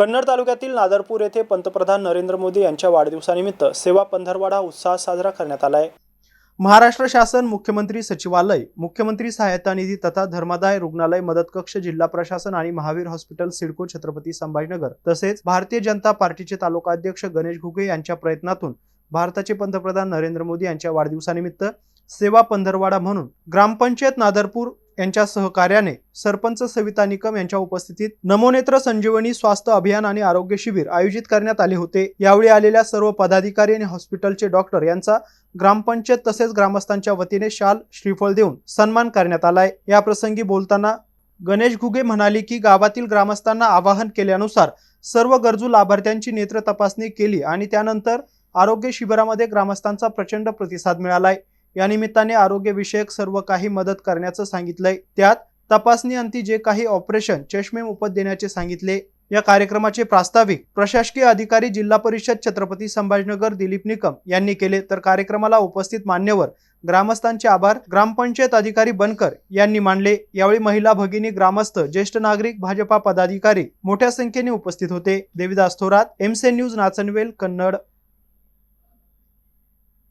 कन्नड तालुक्यातील नादरपूर येथे पंतप्रधान नरेंद्र मोदी यांच्या वाढदिवसानिमित्त सेवा पंधरवाडा उत्साहात साजरा करण्यात आला आहे महाराष्ट्र शासन मुख्यमंत्री सचिवालय मुख्यमंत्री सहायता निधी तथा धर्मादाय रुग्णालय मदत कक्ष जिल्हा प्रशासन आणि महावीर हॉस्पिटल सिडको छत्रपती संभाजीनगर तसेच भारतीय जनता पार्टीचे तालुका अध्यक्ष गणेश घुगे यांच्या प्रयत्नातून भारताचे पंतप्रधान नरेंद्र मोदी यांच्या वाढदिवसानिमित्त सेवा पंधरवाडा म्हणून ग्रामपंचायत नादरपूर यांच्या सहकार्याने सरपंच सविता निकम यांच्या उपस्थितीत नमोनेत्र संजीवनी स्वास्थ्य अभियान आणि आरोग्य शिबिर आयोजित करण्यात आले होते. यावेळी आलेल्या सर्व पदाधिकारी आणि हॉस्पिटलचे डॉक्टर यांचा ग्रामपंचायत तसेच ग्रामस्थांच्या वतीने शाल श्रीफळ देऊन सन्मान करण्यात आलाय. या प्रसंगी बोलताना गणेश घुगे म्हणाले की गावातील ग्रामस्थांना आवाहन केल्यानुसार सर्व गरजू लाभार्थ्यांची नेत्र तपासणी केली आणि त्यानंतर आरोग्य शिबिरामध्ये ग्रामस्थांचा प्रचंड प्रतिसाद मिळालाय. या निमित्ताने आरोग्यविषयक सर्व काही मदत करण्याचं सांगितलंय. त्यात तपासणी अंती जे काही ऑपरेशन चष्मे मोफत देण्याचे सांगितले. या कार्यक्रमाचे प्रास्ताविक प्रशासकीय अधिकारी जिल्हा परिषद छत्रपती संभाजीनगर दिलीप निकम यांनी केले. तर कार्यक्रमाला उपस्थित मान्यवर ग्रामस्थांचे आभार. ग्रामपंचायत अधिकारी बनकर यांनी मानले यावेळी महिला भगिनी ग्रामस्थ ज्येष्ठ नागरिक भाजपा पदाधिकारी मोठ्या संख्येने उपस्थित होते. देविदास थोरात एमसे न्यूज नाचनवेल कन्नड.